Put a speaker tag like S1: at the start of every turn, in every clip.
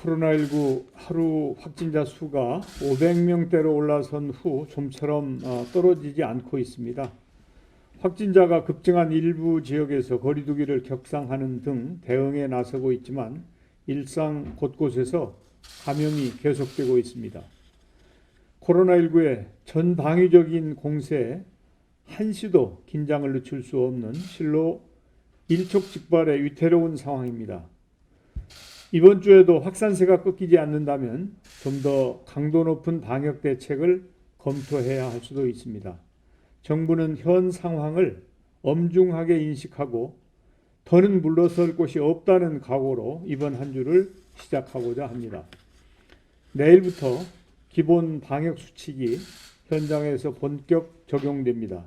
S1: 코로나19 하루 확진자 수가 500명대로 올라선 후 좀처럼 어, 떨어지지 않고 있습니다. 확진자가 급증한 일부 지역에서 거리두기를 격상하는 등 대응에 나서고 있지만 일상 곳곳에서 감염이 계속되고 있습니다. 코로나19의 전 방위적인 공세에 한시도 긴장을 늦출 수 없는 실로 일촉즉발의 위태로운 상황입니다. 이번 주에도 확산세가 꺾이지 않는다면 좀 더 강도 높은 방역 대책을 검토해야 할 수도 있습니다. 정부는 현 상황을 엄중하게 인식하고 더는 물러설 곳이 없다는 각오로 이번 한 주를 시작하고자 합니다. 내일부터 기본 방역 수칙이 현장에서 본격 적용됩니다.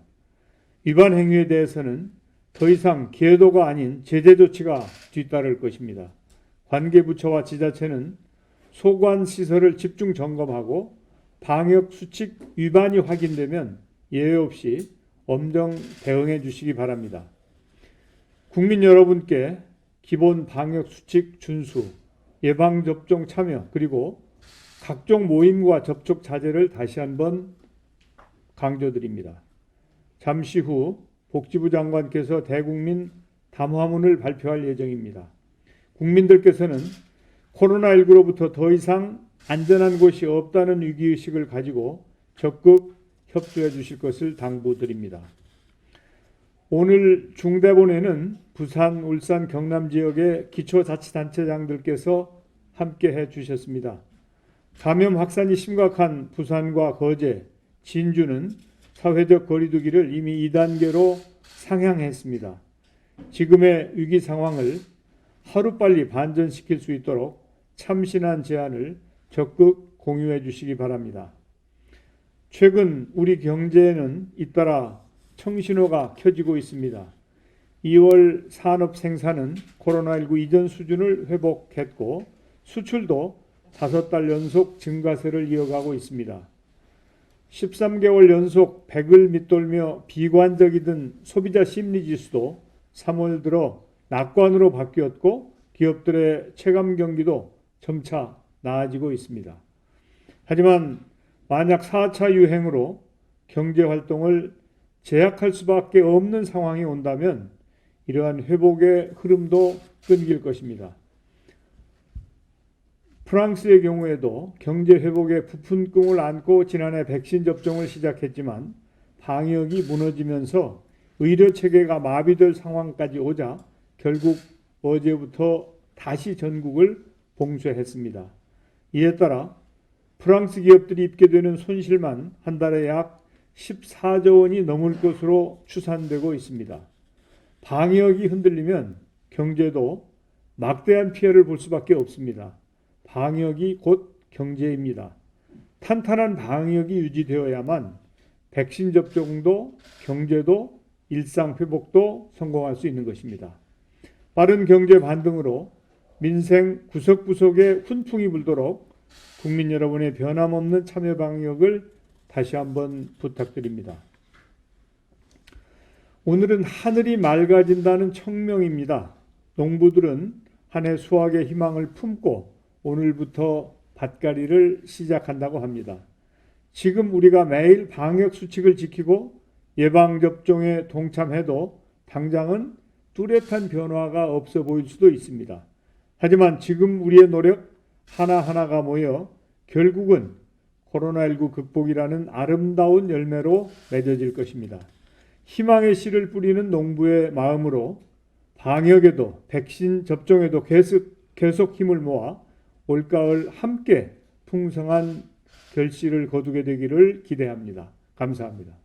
S1: 위반 행위에 대해서는 더 이상 계도가 아닌 제재 조치가 뒤따를 것입니다. 관계부처와 지자체는 소관 시설을 집중 점검하고 방역 수칙 위반이 확인되면 예외 없이 엄정 대응해 주시기 바랍니다. 국민 여러분께 기본 방역 수칙 준수, 예방 접종 참여 그리고 각종 모임과 접촉 자제를 다시 한번 강조드립니다. 잠시 후 복지부 장관께서 대국민 담화문을 발표할 예정입니다. 국민들께서는 코로나19로부터 더 이상 안전한 곳이 없다는 위기의식을 가지고 적극 협조해 주실 것을 당부드립니다. 오늘 중대본에는 부산, 울산, 경남 지역의 기초자치단체장들께서 함께 해 주셨습니다. 감염 확산이 심각한 부산과 거제, 진주는 사회적 거리두기를 이미 2단계로 상향했습니다. 지금의 위기 상황을 하루빨리 반전시킬 수 있도록 참신한 제안을 적극 공유해 주시기 바랍니다. 최근 우리 경제에는 잇따라 청신호가 켜지고 있습니다. 2월 산업 생산은 코로나19 이전 수준을 회복했고 수출도 다섯 달 연속 증가세를 이어가고 있습니다. 13개월 연속 100을 밑돌며 비관적이던 소비자 심리 지수도 3월 들어 낙관으로 바뀌었고 기업들의 체감 경기도 점차 나아지고 있습니다. 하지만 만약 4차 유행으로 경제 활동을 제약할 수밖에 없는 상황이 온다면 이러한 회복의 흐름도 끊길 것입니다. 프랑스의 경우에도 경제 회복의 부푼 꿈을 안고 지난해 백신 접종을 시작했지만 방역이 무너지면서 의료 체계가 마비될 상황까지 오자 결국 어제부터 다시 전국을 봉쇄했습니다. 이에 따라 프랑스 기업들이 입게 되는 손실만 한 달에 약 14조 원이 넘을 것으로 추산되고 있습니다. 방역이 흔들리면 경제도 막대한 피해를 볼 수밖에 없습니다. 방역이 곧 경제입니다. 탄탄한 방역이 유지되어야만 백신 접종도 경제도 일상 회복도 성공할 수 있는 것입니다. 빠른 경제 반등으로 민생 구석구석에 훈풍이 불도록 국민 여러분의 변함없는 참여 방역을 다시 한번 부탁드립니다. 오늘은 하늘이 맑아진다는 청명입니다. 농부들은 한 해 수확의 희망을 품고 오늘부터 밭갈이를 시작한다고 합니다. 지금 우리가 매일 방역 수칙을 지키고 예방 접종에 동참해도 당장은 뚜렷한 변화가 없어 보일 수도 있습니다. 하지만 지금 우리의 노력 하나하나가 모여 결국은 코로나19 극복이라는 아름다운 열매로 맺어질 것입니다. 희망의 씨를 뿌리는 농부의 마음으로 방역에도 백신 접종에도 계속, 계속 힘을 모아 올가을 함께 풍성한 결실을 거두게 되기를 기대합니다. 감사합니다.